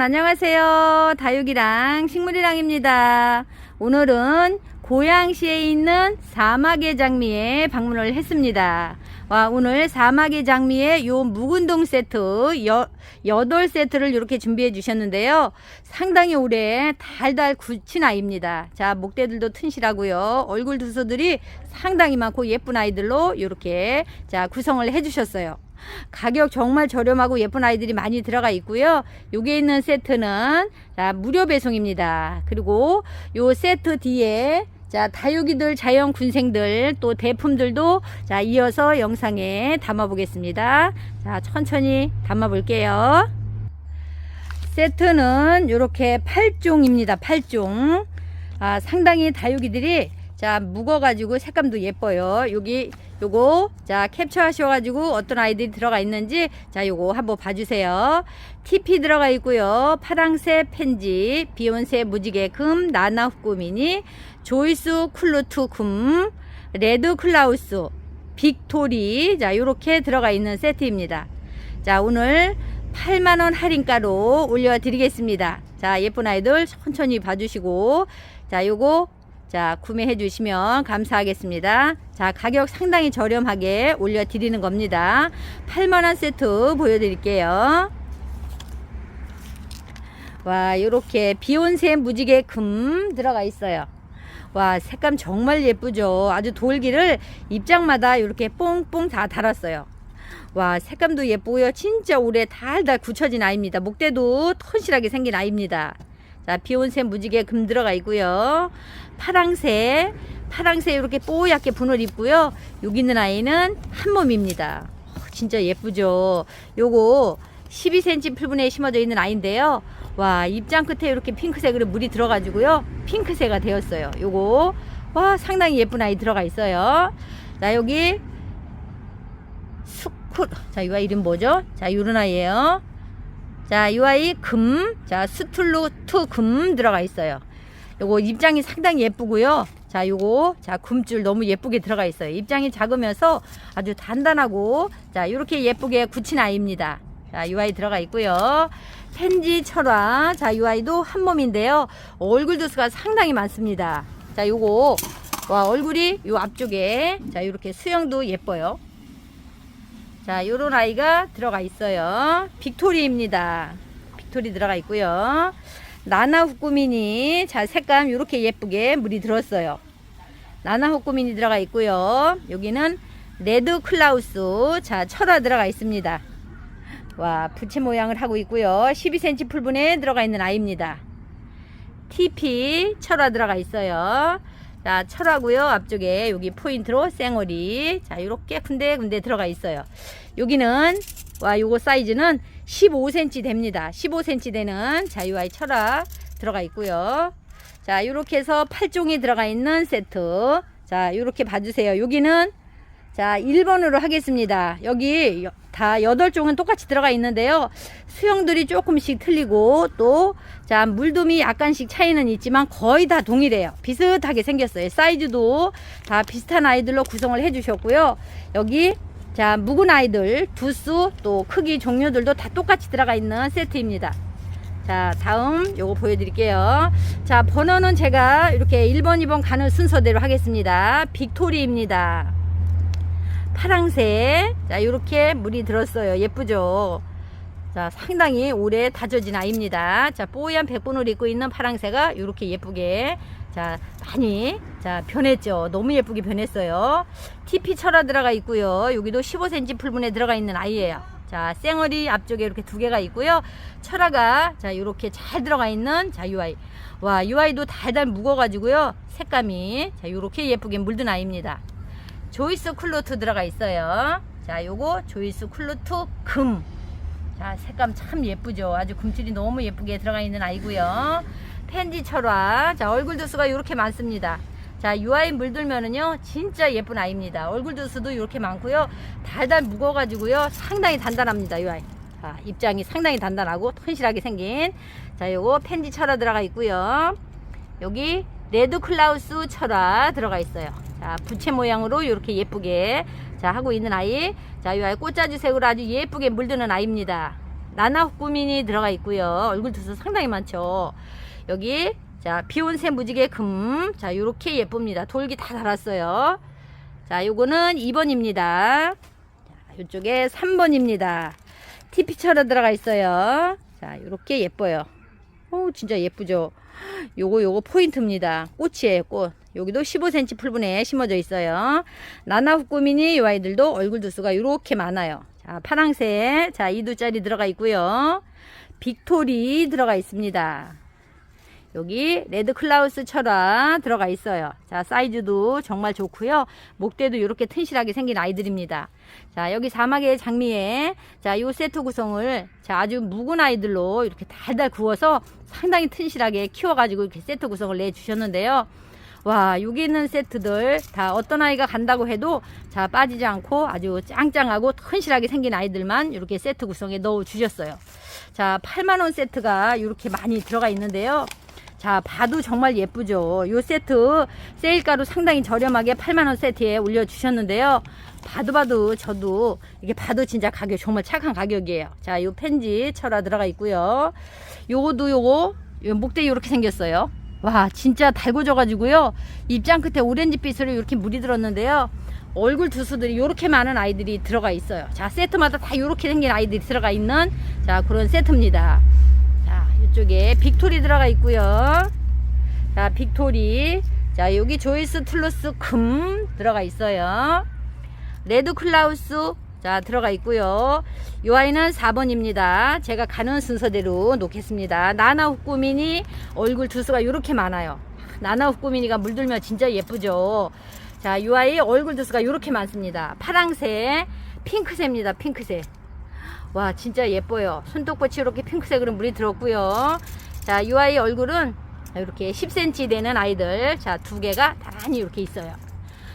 여러분 안녕하세요. 다육이랑 식물이랑입니다. 오늘은 고양시에 있는 사막의 장미에 방문을 했습니다. 와, 오늘 사막의 장미의 요 묵은동 세트 여, 8세트를 이렇게 준비해 주셨는데요. 상당히 오래 달달 굳힌 아이입니다. 자, 목대들도 튼실하고요. 얼굴 두수들이 상당히 많고 예쁜 아이들로 이렇게 자, 구성을 해 주셨어요. 가격 정말 저렴하고 예쁜 아이들이 많이 들어가 있고요. 여기에 있는 세트는 자, 무료 배송입니다. 그리고 요 세트 뒤에 자, 다육이들, 자연 군생들, 또 대품들도 자, 이어서 영상에 담아 보겠습니다. 자, 천천히 담아 볼게요. 세트는 이렇게 8종입니다. 8종. 아, 상당히 다육이들이 자, 묵어 가지고 색감도 예뻐요. 여기, 요거, 자, 캡처 하셔가지고 어떤 아이들이 들어가 있는지, 자, 요거 한번 봐주세요. TP 들어가 있고요. 파랑새 펜지, 비욘세 무지개 금, 나나 후꾸미니, 조이스 쿨루트 금, 레드 클라우스, 빅토리, 자, 요렇게 들어가 있는 세트입니다. 자, 오늘 8만원 할인가로 올려드리겠습니다. 자, 예쁜 아이들 천천히 봐주시고, 자, 요거 자, 구매해 주시면 감사하겠습니다. 자, 가격 상당히 저렴하게 올려 드리는 겁니다. 8만 원 세트 보여 드릴게요. 와, 요렇게 비욘세 무지개 금 들어가 있어요. 와, 색감 정말 예쁘죠? 아주 돌기를 입장마다 이렇게 뽕뽕 다 달았어요. 와, 색감도 예쁘고요. 진짜 오래 달달 굳혀진 아이입니다. 목대도 톤실하게 생긴 아이입니다. 자, 비욘세 무지개 금 들어가 있고요. 파랑새, 파랑새 이렇게 뽀얗게 분을 입고요. 여기 있는 아이는 한 몸입니다. 어, 진짜 예쁘죠. 요거 12cm 풀분에 심어져 있는 아이인데요. 와, 입장 끝에 이렇게 핑크색으로 물이 들어가지고요. 핑크색가 되었어요. 요거. 와, 상당히 예쁜 아이 들어가 있어요. 자, 여기 수쿨. 자, 이 아이 이름 뭐죠? 자, 요런 아이예요. 자, 이 아이 금, 자, 스툴루트 금 들어가 있어요. 요거 입장이 상당히 예쁘고요. 자, 요거, 자, 굼줄 너무 예쁘게 들어가 있어요. 입장이 작으면서 아주 단단하고, 자, 요렇게 예쁘게 굳힌 아이입니다. 자, 이 아이 들어가 있고요. 펜지 철화, 자, 이 아이도 한 몸인데요. 얼굴 두수가 상당히 많습니다. 자, 요거, 와, 얼굴이 요 앞쪽에, 자, 요렇게 수영도 예뻐요. 자, 요런 아이가 들어가 있어요. 빅토리입니다. 빅토리 들어가 있고요. 나나 후꾸미니, 자, 색감 요렇게 예쁘게 물이 들었어요. 나나 후꾸미니 들어가 있고요. 여기는 레드 클라우스, 자, 철화 들어가 있습니다. 와, 부채 모양을 하고 있고요. 12cm 풀분에 들어가 있는 아이입니다. TP 철화 들어가 있어요. 자, 철하고요. 앞쪽에 여기 포인트로 쌩얼이 자, 요렇게 군데군데 들어가 있어요. 여기는 와, 요거 사이즈는 15cm 됩니다. 15cm 되는 자, 이 아이 철화 들어가 있고요. 자, 요렇게 해서 8종이 들어가 있는 세트. 자, 요렇게 봐 주세요. 여기는 자, 1번으로 하겠습니다. 여기 다 8종은 똑같이 들어가 있는데요. 수영들이 조금씩 틀리고 또 자, 물돔이 약간씩 차이는 있지만 거의 다 동일해요. 비슷하게 생겼어요. 사이즈도 다 비슷한 아이들로 구성을 해 주셨고요. 여기 자, 묵은 아이들 두수 또 크기 종류들도 다 똑같이 들어가 있는 세트입니다. 자, 다음 요거 보여드릴게요. 자, 번호는 제가 이렇게 1번, 2번 가는 순서대로 하겠습니다. 빅토리입니다. 파랑색. 자, 이렇게 물이 들었어요. 예쁘죠? 자, 상당히 오래 다져진 아이입니다. 자, 뽀얀 백분을 입고 있는 파랑새가 이렇게 예쁘게 자, 많이 자, 변했죠. 너무 예쁘게 변했어요. TP 철화 들어가 있고요. 여기도 15cm 풀분에 들어가 있는 아이예요. 자, 쌩얼이 앞쪽에 이렇게 두 개가 있고요. 철화가 자, 이렇게 잘 들어가 있는 자, UI. 와, UI도 달달 묵어 가지고요. 색감이 자, 이렇게 예쁘게 물든 아이입니다. 조이스 쿨루트 들어가 있어요. 자, 요거 조이스 쿨루트 금. 자, 색감 참 예쁘죠. 아주 금줄이 너무 예쁘게 들어가 있는 아이고요. 펜지 철화. 자, 얼굴 두수가 이렇게 많습니다. 자, UI 물들면은요, 진짜 예쁜 아이입니다. 얼굴 두수도 이렇게 많고요. 달달 묵어가지고요, 상당히 단단합니다, UI. 자, 입장이 상당히 단단하고 튼실하게 생긴. 자, 요거 펜지 철화 들어가 있고요. 여기 레드 클라우스 철화 들어가 있어요. 자, 부채 모양으로 이렇게 예쁘게 자 하고 있는 아이. 자, 이 아이 꽃자주색으로 아주 예쁘게 물드는 아이입니다. 나나 후꾸민이 들어가 있고요. 얼굴 두수 상당히 많죠. 여기 자 비욘세 무지개 금. 자 요렇게 예쁩니다. 돌기 다 달았어요. 자 요거는 2번입니다. 자, 요쪽에 3번입니다. 티피처럼 들어가 있어요. 자 요렇게 예뻐요. 오 진짜 예쁘죠. 요거 요거 포인트입니다. 꽃이에요 꽃. 여기도 15cm 풀분에 심어져 있어요. 나나 후꾸미니 이 아이들도 얼굴 두수가 이렇게 많아요. 자, 파랑새, 자, 2두짜리 들어가 있고요. 빅토리 들어가 있습니다. 여기 레드 클라우스 철화 들어가 있어요. 자, 사이즈도 정말 좋고요. 목대도 이렇게 튼실하게 생긴 아이들입니다. 자, 여기 사막의 장미에 자, 요 세트 구성을 자, 아주 묵은 아이들로 이렇게 달달 구워서 상당히 튼실하게 키워 가지고 이렇게 세트 구성을 내 주셨는데요. 와, 여기 있는 세트들 다 어떤 아이가 간다고 해도 자, 빠지지 않고 아주 짱짱하고 튼실하게 생긴 아이들만 이렇게 세트 구성에 넣어 주셨어요. 자, 8만원 세트가 이렇게 많이 들어가 있는데요. 자, 봐도 정말 예쁘죠. 요 세트 세일가로 상당히 저렴하게 8만원 세트에 올려주셨는데요. 봐도 봐도 저도 이게 봐도 진짜 가격 정말 착한 가격이에요. 자, 요 펜지 철화 들어가 있고요. 요거도 요거 요 목대 이렇게 생겼어요. 와, 진짜 달궈져 가지고요. 입장 끝에 오렌지빛으로 이렇게 물이 들었는데요. 얼굴 두수들이 이렇게 많은 아이들이 들어가 있어요. 자, 세트마다 다 이렇게 생긴 아이들이 들어가 있는 자, 그런 세트입니다. 자, 이쪽에 빅토리 들어가 있고요. 자, 빅토리. 자, 여기 조이스 툴루스 금 들어가 있어요. 레드 클라우스 자 들어가 있고요. 이 아이는 4번입니다. 제가 가는 순서대로 놓겠습니다. 나나 후꾸미니 얼굴 두수가 이렇게 많아요. 나나 후꾸미니가 물들면 진짜 예쁘죠. 자, 이 아이 얼굴 두수가 이렇게 많습니다. 파랑새, 핑크새입니다. 핑크새. 와, 진짜 예뻐요. 손톱꽃이 이렇게 핑크색으로 물이 들었고요. 자, 이 아이 얼굴은 이렇게 10cm 되는 아이들. 자, 두 개가 나란히 이렇게 있어요.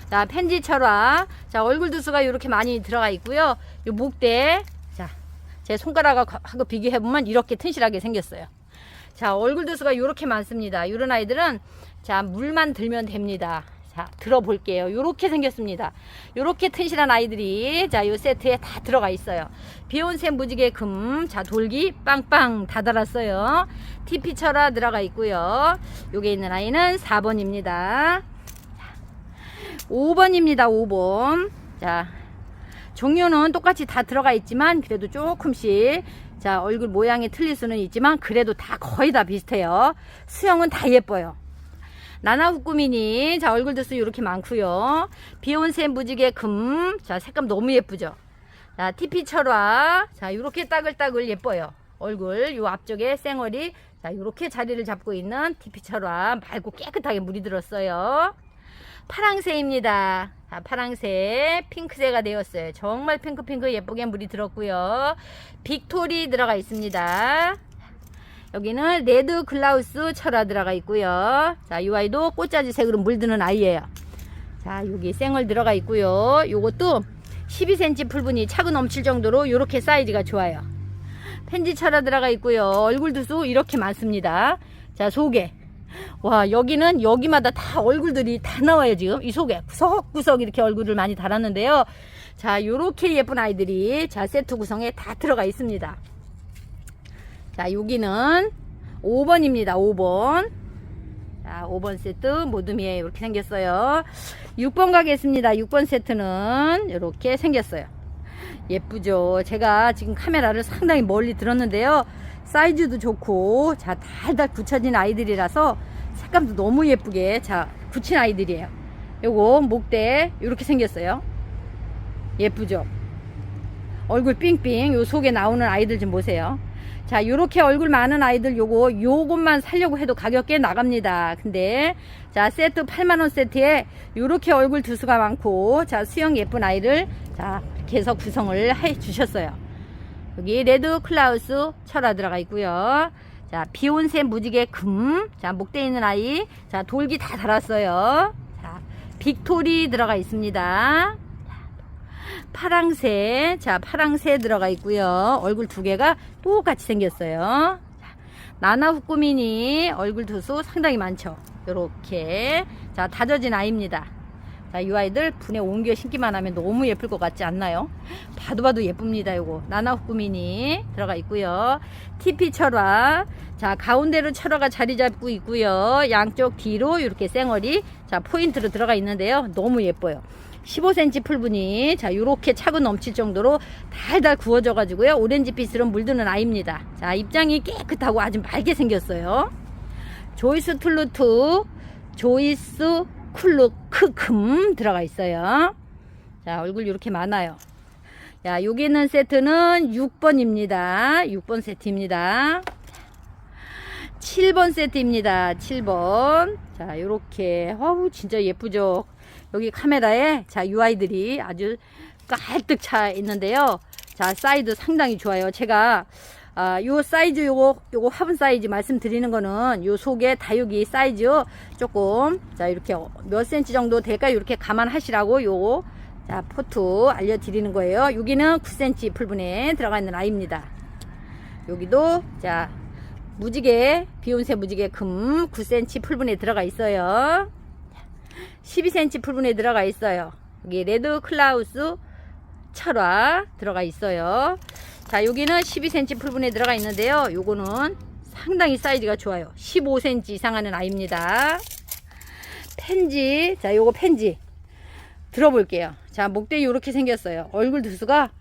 자, 펜지 철화. 자, 얼굴 두수가 이렇게 많이 들어가 있고요. 요 목대. 자, 제 손가락하고 비교해 보면 이렇게 튼실하게 생겼어요. 자, 얼굴 두수가 이렇게 많습니다. 이런 아이들은 자, 물만 들면 됩니다. 자, 들어볼게요. 요렇게 생겼습니다. 요렇게 튼실한 아이들이 자, 요 세트에 다 들어가 있어요. 비욘세 무지개 금, 자, 돌기 빵빵 다 달았어요. TP 철화 들어가 있고요. 요게 있는 아이는 4번입니다. 5번입니다. 5번. 자, 종류는 똑같이 다 들어가 있지만 그래도 조금씩 자, 얼굴 모양이 틀릴 수는 있지만 그래도 다 거의 다 비슷해요. 수영은 다 예뻐요. 나나 후꾸미니 자 얼굴 두수 이렇게 많고요. 비욘세 무지개 금. 자, 색감 너무 예쁘죠. 자, TP 철화. 자, 이렇게 따글따글 예뻐요. 얼굴 요 앞쪽에 쌩얼이 자, 이렇게 자리를 잡고 있는 TP 철화 맑고 깨끗하게 물이 들었어요. 파랑새입니다. 자, 파랑새 핑크새가 되었어요. 정말 핑크핑크 예쁘게 물이 들었고요. 빅토리 들어가 있습니다. 여기는 레드 글라우스 철화 들어가 있고요. 자, 이 아이도 꽃자지 색으로 물드는 아이예요. 자, 여기 생얼 들어가 있고요. 요것도 12cm 풀분이 차고 넘칠 정도로 이렇게 사이즈가 좋아요. 펜지 철화 들어가 있고요. 얼굴 두수 이렇게 많습니다. 자, 속에 와 여기는 여기마다 다 얼굴들이 다 나와요 지금 이 속에 구석구석 이렇게 얼굴을 많이 달았는데요 자 요렇게 예쁜 아이들이 자 세트 구성에 다 들어가 있습니다 자 여기는 5번입니다 5번. 자 5번 세트 모둠이에 이렇게 생겼어요. 6번 가겠습니다. 6번 세트는 이렇게 생겼어요. 예쁘죠? 제가 지금 카메라를 상당히 멀리 들었는데요. 사이즈도 좋고 자 달달 굳혀진 아이들이라서 색감도 너무 예쁘게 자 굳힌 아이들이에요. 요거 목대 이렇게 생겼어요. 예쁘죠? 얼굴 삥삥 요 속에 나오는 아이들 좀 보세요 자 요렇게 얼굴 많은 아이들 요거 요것만 살려고 해도 가격 꽤 나갑니다 근데 자 세트 8만원 세트에 요렇게 얼굴 두수가 많고 자 수영 예쁜 아이를 자 이렇게 해서 구성을 해 주셨어요 여기 레드 클라우스 철화 들어가 있고요. 자, 비욘세 무지개 금. 자, 목대 있는 아이. 자, 돌기 다 달았어요. 자, 빅토리 들어가 있습니다. 파랑새. 자, 파랑새 들어가 있고요. 얼굴 두 개가 똑같이 생겼어요. 자, 나나 후꾸미니 얼굴 두수 상당히 많죠. 요렇게. 자, 다져진 아이입니다. 자, 이 아이들 분에 옮겨 신기만 하면 너무 예쁠 것 같지 않나요? 봐도 봐도 예쁩니다. 요거 나나 후꾸미니 들어가 있고요. TP 철화. 자, 가운데로 철화가 자리 잡고 있고요. 양쪽 뒤로 이렇게 쌩얼이 자, 포인트로 들어가 있는데요. 너무 예뻐요. 15cm 풀분이 자 요렇게 차고 넘칠 정도로 달달 구워져 가지고요. 오렌지빛으로 물드는 아이입니다. 자 입장이 깨끗하고 아주 맑게 생겼어요. 조이스 툴루트 조이스 쿨루 크금 들어가 있어요. 자 얼굴 이렇게 많아요. 자 여기 있는 세트는 6번입니다. 6번 세트입니다. 7번 세트입니다. 7번. 자 요렇게. 어우 진짜 예쁘죠 여기 카메라에 자 UI들이 아주 깔뜩 차 있는데요. 자 사이즈 상당히 좋아요. 제가 아, 요 사이즈 요거 요거 화분 사이즈 말씀드리는 거는 요 속에 다육이 사이즈 조금 자 이렇게 몇 센치 정도 될까 이렇게 감안하시라고 요자 포트 알려드리는 거예요. 여기는 9cm 풀분에 들어가 있는 아이입니다. 여기도 자 무지개 비욘세 무지개 금 9cm 풀분에 들어가 있어요. 12cm 풀분에 들어가 있어요. 여기 레드 클라우스 철화 들어가 있어요. 자, 여기는 12cm 풀분에 들어가 있는데요. 요거는 상당히 사이즈가 좋아요. 15cm 이상 하는 아이입니다. 펜지. 자, 요거 펜지. 들어볼게요. 자, 목대 이렇게 생겼어요. 얼굴 두수가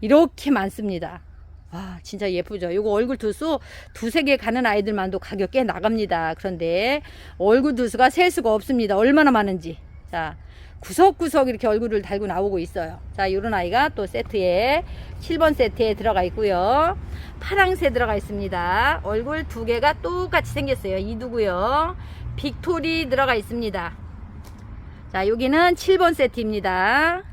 이렇게 많습니다. 와, 진짜 예쁘죠? 요거 얼굴 두수 두세 개 가는 아이들만도 가격 꽤 나갑니다. 그런데 얼굴 두수가 셀 수가 없습니다. 얼마나 많은지. 자, 구석구석 이렇게 얼굴을 달고 나오고 있어요. 자, 요런 아이가 또 세트에 7번 세트에 들어가 있고요. 파랑새 들어가 있습니다. 얼굴 두 개가 똑같이 생겼어요. 이두고요. 빅토리 들어가 있습니다. 자, 여기는 7번 세트입니다.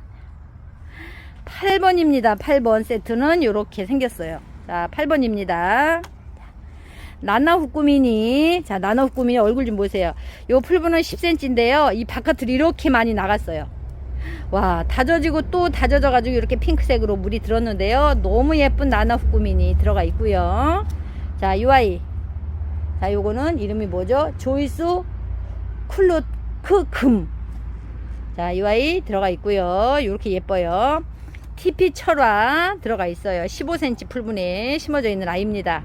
8번입니다. 8번 세트는 이렇게 생겼어요. 자, 8번입니다. 나나 후꾸미니. 자, 나나 후꾸미니 얼굴 좀 보세요. 요 풀분은 10cm인데요. 이 바깥으로 이렇게 많이 나갔어요. 와, 다져지고 또 다져져 가지고 이렇게 핑크색으로 물이 들었는데요. 너무 예쁜 나나 후꾸미니 들어가 있고요. 자, 이 아이. 자, 요거는 이름이 뭐죠? 조이스 쿨루크 금. 자, 이 아이 들어가 있고요. 이렇게 예뻐요. TP 철화 들어가 있어요. 15cm 풀분에 심어져 있는 아이입니다.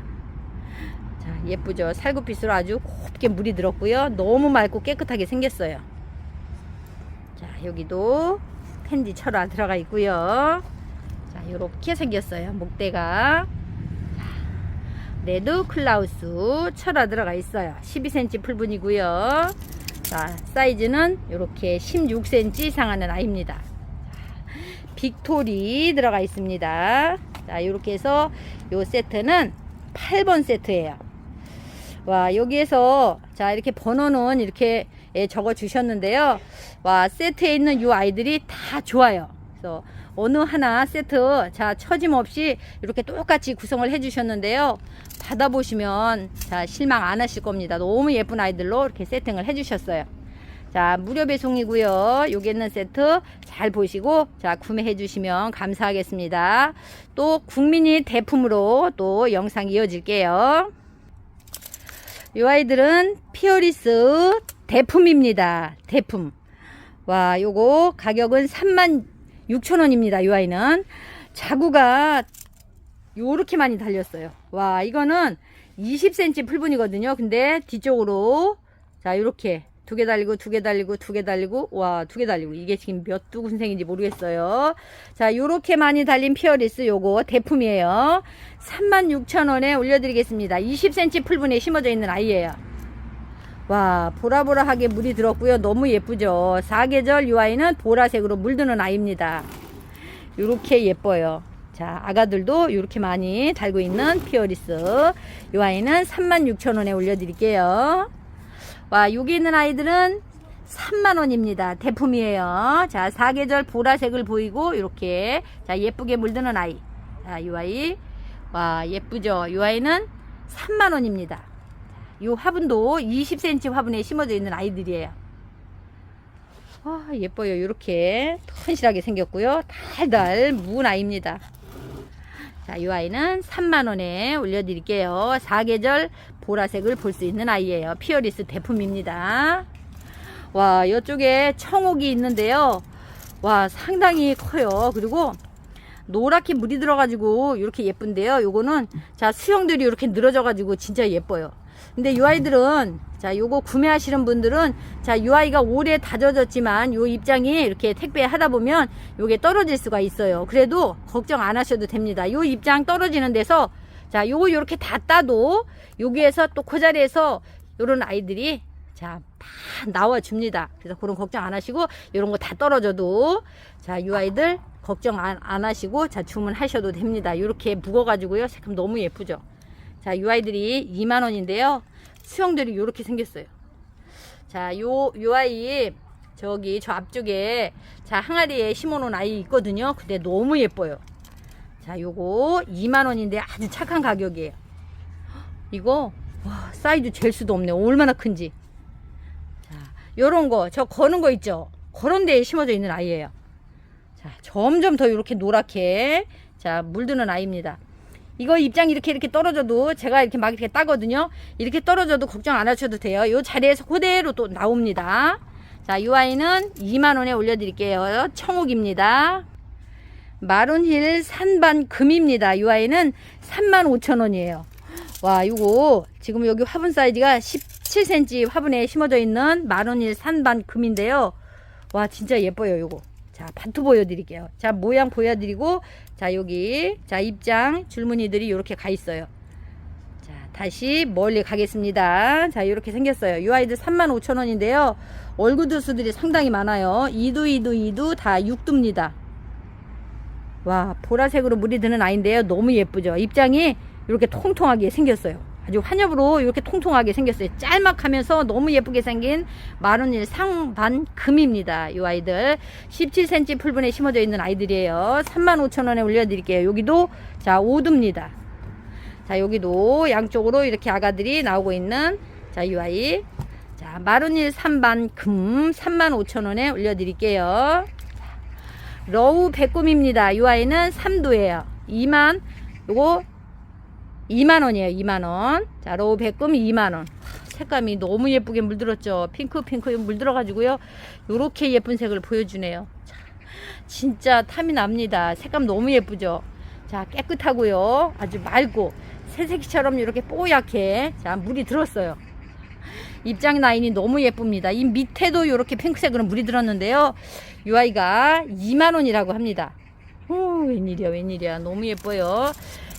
자, 예쁘죠? 살구빛으로 아주 곱게 물이 들었고요. 너무 맑고 깨끗하게 생겼어요. 자, 여기도 펜지 철화 들어가 있고요. 자, 이렇게 생겼어요. 목대가. 자, 레드 클라우스 철화 들어가 있어요. 12cm 풀분이고요. 자, 사이즈는 이렇게 16cm 이상 하는 아이입니다. 빅토리 들어가 있습니다. 자, 이렇게 해서 요 세트는 8번 세트예요. 와, 여기에서 자, 이렇게 번호는 이렇게 예, 적어 주셨는데요. 와, 세트에 있는 요 아이들이 다 좋아요. 그래서 어느 하나 세트 자, 처짐 없이 이렇게 똑같이 구성을 해 주셨는데요. 받아 보시면 자, 실망 안 하실 겁니다. 너무 예쁜 아이들로 이렇게 세팅을 해 주셨어요. 자, 무료 배송이고요. 있는 세트 잘 보시고 자, 구매해 주시면 감사하겠습니다. 또 국민이 대품으로 또 영상 이어질게요. 이 아이들은 피어리스 대품입니다. 대품. 와, 요거 가격은 3만 6천 원입니다. 이 아이는 자구가 요렇게 많이 달렸어요. 와, 이거는 20cm 풀분이거든요. 근데 뒤쪽으로 자, 요렇게 두 개 달리고 두 개 달리고 두 개 달리고 와 두 개 달리고. 이게 지금 몇 두군생인지 모르겠어요. 자 요렇게 많이 달린 피어리스 요거 대품이에요. 36,000원에 올려드리겠습니다. 20cm 풀분에 심어져 있는 아이예요. 와 보라보라하게 물이 들었고요. 너무 예쁘죠? 사계절 이 아이는 보라색으로 물드는 아이입니다. 요렇게 예뻐요. 자 아가들도 이렇게 많이 달고 있는 피어리스. 이 아이는 36,000원에 올려드릴게요 와, 여기 있는 아이들은 3만원입니다. 대품이에요. 자, 사계절 보라색을 보이고, 이렇게. 자, 예쁘게 물드는 아이. 자, 이 아이. 와, 예쁘죠? 이 아이는 3만원입니다. 이 화분도 20cm 화분에 심어져 있는 아이들이에요. 와, 예뻐요. 이렇게 튼실하게 생겼고요. 달달 묵은 아이입니다. 자, 이 아이는 3만원에 올려드릴게요. 사계절 보라색을 볼 수 있는 아이예요. 피어리스 대품입니다. 와, 이쪽에 청옥이 있는데요. 와, 상당히 커요. 그리고 노랗게 물이 들어가지고 이렇게 예쁜데요. 요거는 자 수영들이 이렇게 늘어져가지고 진짜 예뻐요. 근데 이 아이들은 자 요거 구매하시는 분들은 자이 아이가 오래 다져졌지만 요 입장이 이렇게 택배 하다 보면 요게 떨어질 수가 있어요. 그래도 걱정 안 하셔도 됩니다. 요 입장 떨어지는 데서 자 요거 요렇게 다 따도 여기에서 또 그 자리에서 요런 아이들이 자, 다 나와 줍니다. 그래서 그런 걱정 안 하시고, 이런 거 다 떨어져도, 자, 이 아이들 걱정 안, 안 하시고, 자, 주문하셔도 됩니다. 이렇게 묵어가지고요. 색감 너무 예쁘죠? 자, 이 아이들이 2만 원인데요. 수영들이 이렇게 생겼어요. 자, 요, 요 아이, 저기, 저 앞쪽에, 자, 항아리에 심어 놓은 아이 있거든요. 근데 너무 예뻐요. 자, 요거 2만원인데 아주 착한 가격이에요. 이거, 와, 사이즈 잴 수도 없네. 얼마나 큰지. 자, 요런 거, 저 거는 거 있죠? 그런 데에 심어져 있는 아이예요. 자, 점점 더 이렇게 노랗게, 자, 물드는 아이입니다. 이거 입장 이렇게 이렇게 떨어져도 제가 이렇게 막 이렇게 따거든요. 이렇게 떨어져도 걱정 안 하셔도 돼요. 요 자리에서 그대로 또 나옵니다. 자, 이 아이는 2만원에 올려드릴게요. 청옥입니다. 마룬힐 산반 금입니다. 이 아이는 35,000원이에요. 와, 이거 지금 여기 화분 사이즈가 17cm 화분에 심어져 있는 마룬힐 산반 금인데요. 와, 진짜 예뻐요, 요거. 자, 반투 보여드릴게요. 자, 모양 보여드리고, 자, 여기, 자, 입장 줄무늬들이 이렇게 가 있어요. 자, 다시 멀리 가겠습니다. 자, 이렇게 생겼어요. 이 아이들 35,000원인데요. 얼굴두수들이 상당히 많아요. 2두, 2두, 2두 다 6두입니다. 와, 보라색으로 물이 드는 아이인데요. 너무 예쁘죠? 입장이 이렇게 통통하게 생겼어요. 아주 환엽으로 이렇게 통통하게 생겼어요. 짤막하면서 너무 예쁘게 생긴 마룬일 상반 금입니다. 이 아이들 17cm 풀분에 심어져 있는 아이들이에요. 35,000원에 올려드릴게요. 여기도 자 5두입니다. 자 여기도 양쪽으로 이렇게 아가들이 나오고 있는 자이 아이 자 마룬일 3반 금 35,000원에 올려드릴게요. 러우 백꿈입니다. 이 아이는 3두예요. 2만 요거 2만원이에요. 2만원. 자 로우 백금 2만원. 색감이 너무 예쁘게 물들었죠? 핑크 핑크 물들어가지고요. 요렇게 예쁜 색을 보여주네요. 자, 진짜 탐이 납니다. 색감 너무 예쁘죠? 자 깨끗하고요. 아주 맑고 새색시처럼 이렇게 뽀얗게. 자 물이 들었어요 입장 라인이 너무 예쁩니다. 이 밑에도 이렇게 핑크색으로 물이 들었는데요. 이 아이가 2만원이라고 합니다. 오, 웬일이야 웬일이야. 너무 예뻐요.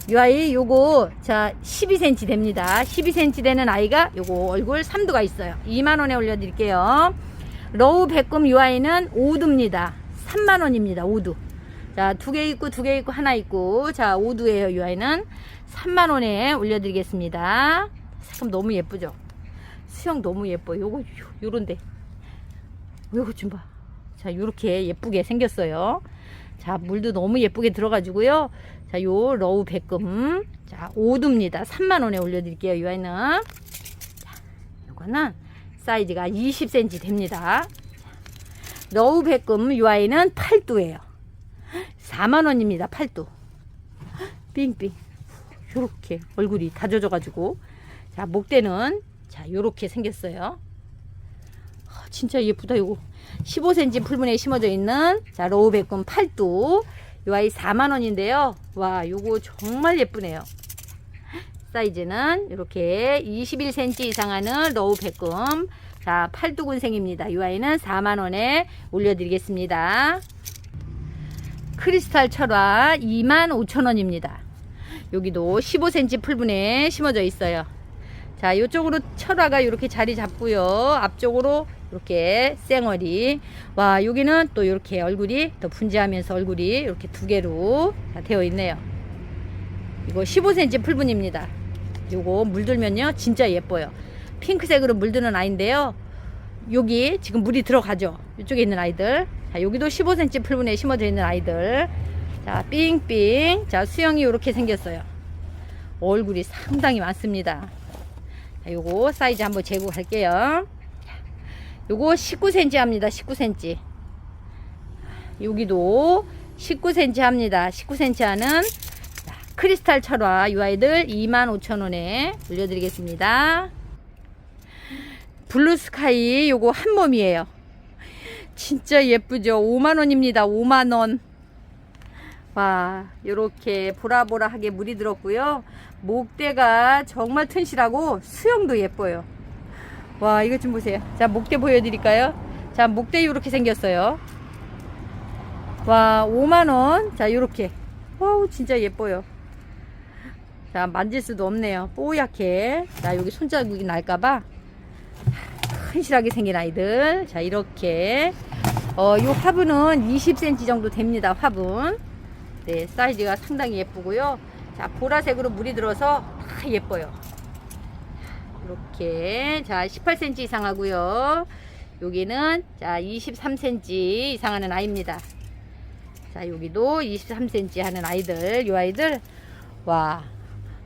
이 아이 요거 자 12cm 됩니다. 12cm 되는 아이가 요거 얼굴 3두가 있어요. 2만원에 올려드릴게요. 러우 백금 이 아이는 5두입니다. 3만원입니다 5두. 자 두 개 있고 두 개 있고 하나 있고. 자 5두에요 이 아이는. 3만원에 올려드리겠습니다. 색감 너무 예쁘죠 수영 너무 예뻐 요거 요, 요런데 요거 좀 봐 자 요렇게 예쁘게 생겼어요 자 물도 너무 예쁘게 들어가지고요 자, 요 러우 백금. 자, 5두입니다. 3만원에 올려드릴게요. 이 아이는. 자, 요거는 사이즈가 20cm 됩니다. 자, 러우 백금 이 아이는 8두예요. 4만원입니다. 8두. 삥삥. 요렇게 얼굴이 다져져가지고. 자, 목대는 자, 요렇게 생겼어요. 아, 진짜 예쁘다, 요거. 15cm 풀분에 심어져 있는 자, 백금 8두. 이 아이 4만원인데요. 와, 요거 정말 예쁘네요. 사이즈는 이렇게 21cm 이상 하는 러우 백금. 자, 팔두군생입니다. 이 아이는 4만원에 올려드리겠습니다. 크리스탈 철화 25,000원입니다. 여기도 15cm 풀분에 심어져 있어요. 자, 이쪽으로 철화가 이렇게 자리 잡고요. 앞쪽으로 이렇게 쌩얼이. 와, 여기는 또 이렇게 얼굴이 더 분지하면서 얼굴이 이렇게 두 개로 되어 있네요. 이거 15cm 풀분입니다. 요거 물들면요. 진짜 예뻐요. 핑크색으로 물드는 아이인데요. 여기 지금 물이 들어가죠. 이쪽에 있는 아이들. 자, 여기도 15cm 풀분에 심어져 있는 아이들. 자, 삥삥. 자, 수영이 이렇게 생겼어요. 얼굴이 상당히 많습니다. 자, 요거 사이즈 한번 재고 갈게요. 요거 19cm 합니다. 19cm. 여기도 19cm 합니다. 19cm 하는 크리스탈 철화 이 아이들 25,000원에 올려드리겠습니다. 블루스카이 요거 한 몸이에요. 진짜 예쁘죠? 5만원입니다. 5만원. 와, 요렇게 보라보라하게 물이 들었고요. 목대가 정말 튼실하고 수영도 예뻐요. 와, 이것 좀 보세요. 자, 목대 보여드릴까요? 자, 목대 요렇게 생겼어요. 와, 5만원. 자, 요렇게. 와우, 진짜 예뻐요. 자, 만질 수도 없네요. 뽀얗게. 자, 여기 손자국이 날까봐. 튼실하게 생긴 아이들. 자, 이렇게. 어, 요 화분은 20cm 정도 됩니다. 화분. 네, 사이즈가 상당히 예쁘고요. 자, 보라색으로 물이 들어서 다 예뻐요. 이렇게. 자, 18cm 이상 하고요. 여기는 자, 23cm 이상 하는 아이입니다. 자, 여기도 23cm 하는 아이들. 요 아이들. 와.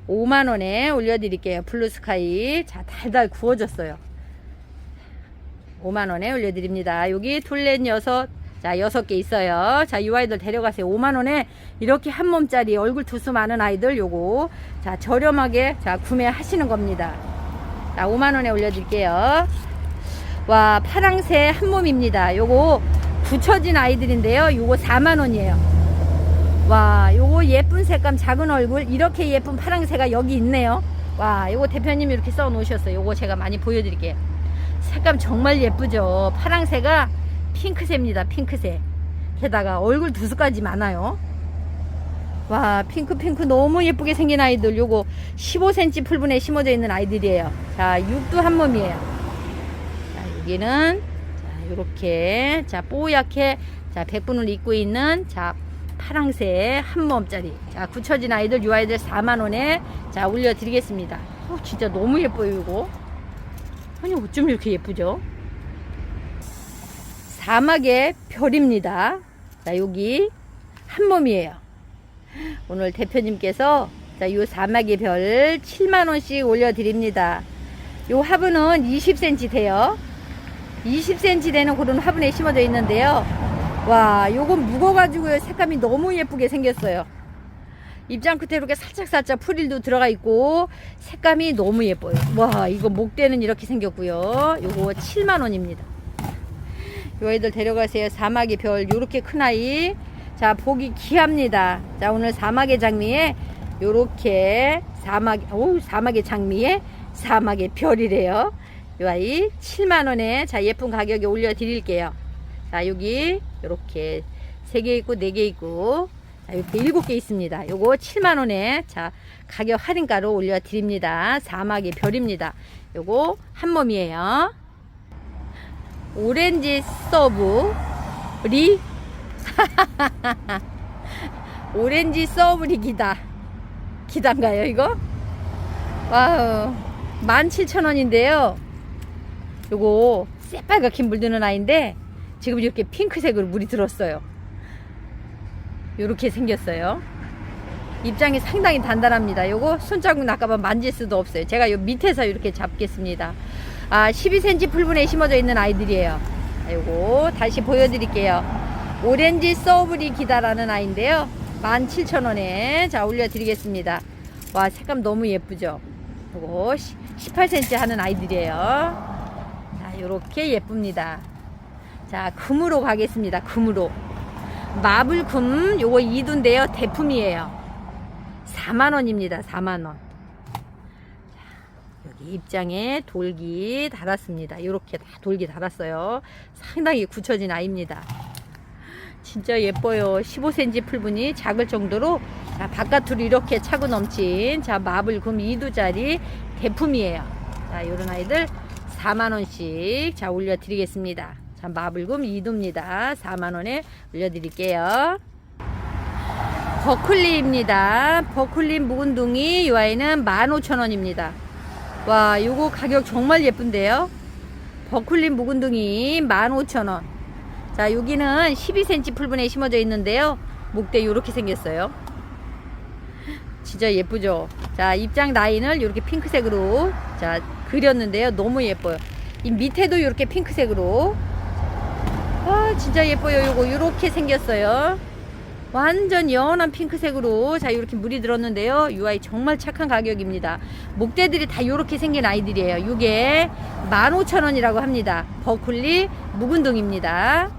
5만원에 올려드릴게요. 블루스카이. 자, 달달 구워졌어요. 5만원에 올려드립니다. 여기 둘넷 여섯. 자, 여섯 개 있어요. 자, 이 아이들 데려가세요. 5만원에 이렇게 한 몸짜리 얼굴 두수 많은 아이들 요거. 자, 저렴하게 자, 구매하시는 겁니다. 자, 5만원에 올려드릴게요. 와, 파랑새 한 몸입니다. 요거 붙여진 아이들인데요. 요거 4만원이에요. 와, 요거 예쁜 색감 작은 얼굴 이렇게 예쁜 파랑새가 여기 있네요. 와, 요거 대표님이 이렇게 써 놓으셨어요. 요거 제가 많이 보여드릴게요. 색감 정말 예쁘죠. 파랑새가 핑크새입니다. 핑크새. 게다가 얼굴 두수까지 많아요. 와, 핑크 핑크 너무 예쁘게 생긴 아이들. 요거 15cm 풀분에 심어져 있는 아이들이에요. 자, 육두 한 몸이에요. 자, 여기는 자, 요렇게 자, 뽀얗게 자, 백분을 입고 있는 자, 파랑새 한 몸짜리. 자, 굳혀진 아이들 요 아이들 4만 원에 자, 올려 드리겠습니다. 어, 진짜 너무 예뻐요, 이거. 아니, 어쩜 이렇게 예쁘죠? 사막의 별입니다. 자, 여기 한 몸이에요. 오늘 대표님께서 자, 요 사막의 별 7만원씩 올려드립니다. 요 화분은 20cm 돼요. 20cm 되는 그런 화분에 심어져 있는데요. 와, 요건 무거워가지고요. 색감이 너무 예쁘게 생겼어요. 입장 끝에 이렇게 살짝살짝 프릴도 들어가 있고 색감이 너무 예뻐요. 와, 이거 목대는 이렇게 생겼고요. 요거 7만원입니다. 요 애들 데려가세요. 사막의 별 요렇게 큰 아이. 자, 보기 귀합니다. 자, 오늘 사막의 장미에 요렇게 사막 오, 사막의 장미에 사막의 별이래요. 요 아이 7만 원에 자, 예쁜 가격에 올려 드릴게요. 자, 여기 요렇게 세 개 있고 네 개 있고 자, 이렇게 일곱 개 있습니다. 요거 7만 원에 자, 가격 할인가로 올려 드립니다. 사막의 별입니다. 요거 한 몸이에요. 오렌지 서브. 리. 오렌지 서브리 기다. 기단가요 이거? 와우. 17,000원인데요. 요거 새빨갛게 물드는 아이인데 지금 이렇게 핑크색으로 물이 들었어요. 요렇게 생겼어요. 입장이 상당히 단단합니다. 요거 손자국 나까봐 만질 수도 없어요. 제가 요 밑에서 이렇게 잡겠습니다 아 12cm 풀분에 심어져 있는 아이들이에요. 자, 요거 다시 보여드릴게요. 오렌지 서브리 기다라는 아이인데요. 17,000원에. 자 올려드리겠습니다. 와 색감 너무 예쁘죠? 요거 18cm 하는 아이들이에요. 자 요렇게 예쁩니다. 자 금으로 가겠습니다. 금으로. 마블금 요거 2두인데요. 대품이에요. 4만원입니다. 4만원. 여기 입장에 돌기 달았습니다. 이렇게 다 돌기 달았어요. 상당히 굳혀진 아이입니다. 진짜 예뻐요. 15cm 풀분이 작을 정도로 자, 바깥으로 이렇게 차고 넘친 자 마블금 2두짜리 대품이에요. 자 요런 아이들 4만원씩 자 올려드리겠습니다. 자 마블금 2두입니다. 4만원에 올려드릴게요. 버클리입니다. 버클리 묵은둥이 이 아이는 15,000원입니다 와 요거 가격 정말 예쁜데요? 버클린 묵은둥이 15,000원. 자 여기는 12cm 풀분에 심어져 있는데요. 목대 요렇게 생겼어요. 진짜 예쁘죠? 자 입장 라인을 이렇게 핑크색으로 자 그렸는데요. 너무 예뻐요. 이 밑에도 이렇게 핑크색으로. 아 진짜 예뻐요. 요거 요렇게 생겼어요 완전 연한 핑크색으로 자 이렇게 물이 들었는데요. 이 아이 정말 착한 가격입니다. 목대들이 다 이렇게 생긴 아이들이에요. 이게 15,000원이라고 합니다. 버클리 묵은둥입니다.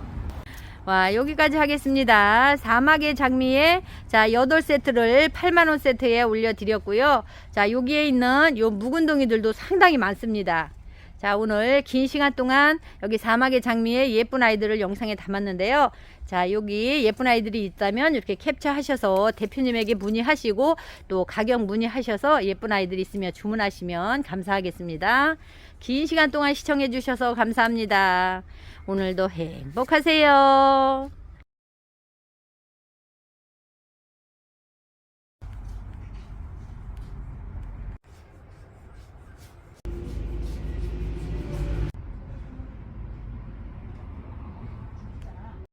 와 여기까지 하겠습니다. 사막의 장미에 자 8세트를 8만원 세트에 올려드렸고요. 자 여기에 있는 요 묵은둥이들도 상당히 많습니다. 자 오늘 긴 시간 동안 여기 사막의 장미에 예쁜 아이들을 영상에 담았는데요. 자 여기 예쁜 아이들이 있다면 이렇게 캡처하셔서 대표님에게 문의하시고 또 가격 문의하셔서 예쁜 아이들이 있으면 주문하시면 감사하겠습니다. 긴 시간 동안 시청해 주셔서 감사합니다. 오늘도 행복하세요.